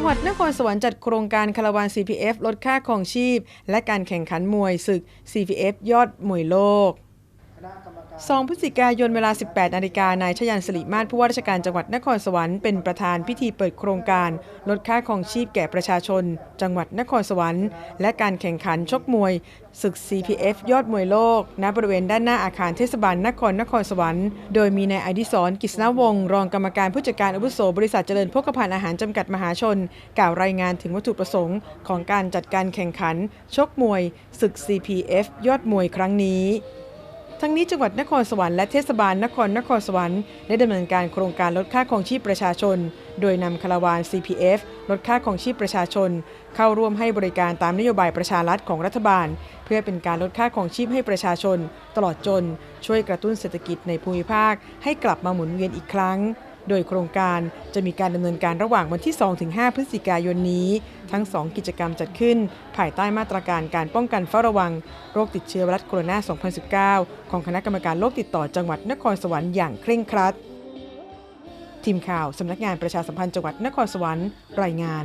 จังหวัดนครสวรรค์จัดโครงการคาราวาน CPF ลดค่าครองชีพ และการแข่งขันมวยศึก CPF ยอดมวยโลก 2 พฤศจิกายนเวลา 18 นาฬิกานายชยันสลิมาศผู้ว่าราชการจังหวัดนครสวรรค์เป็นประธานพิธีเปิดโครงการ ลดค่าครองชีพแก่ประชาชน จังหวัดนครสวรรค์ และการแข่งขันชกมวย ศึก CPF ยอดมวยโลก ณบริเวณด้านหน้าอาคารเทศบาลนครนครสวรรค์ โดยมีนายอดิศรกิษณวงศ์รองกรรมการผู้จัดการอาวุโสบริษัทเจริญพกพาอาหารจำกัดมหาชน กล่าวรายงานถึงวัตถุประสงค์ ของการจัดการแข่งขัน ชกมวย ศึก CPF ยอดมวยครั้งนี้ ทั้งนี้จังหวัดนครสวรรค์และเทศบาลนครนครสวรรค์ได้ดำเนินการโครงการลดค่าครองชีพประชาชน โดยนำคาราวาน CPF ลดค่าครองชีพประชาชน เข้าร่วมให้บริการตามนโยบายประชารัฐของรัฐบาล เพื่อเป็นการลดค่าครองชีพให้ประชาชน ตลอดจน ช่วยกระตุ้นเศรษฐกิจในภูมิภาคให้กลับมาหมุนเวียนอีกครั้ง โดยโครงการจะมีการดำเนินการระหว่างวันที่ 2-5 พฤศจิกายนนี้ ทั้ง 2 กิจกรรมจัดขึ้น ภายใต้มาตรการการป้องกันเฝ้าระวัง โรคติดเชื้อไวรัสโคโรนา 2019 ของคณะกรรมการโรคติดต่อจังหวัดนครสวรรค์อย่างเคร่งครัด ทีมข่าวสำนักงานประชาสัมพันธ์จังหวัดนครสวรรค์รายงาน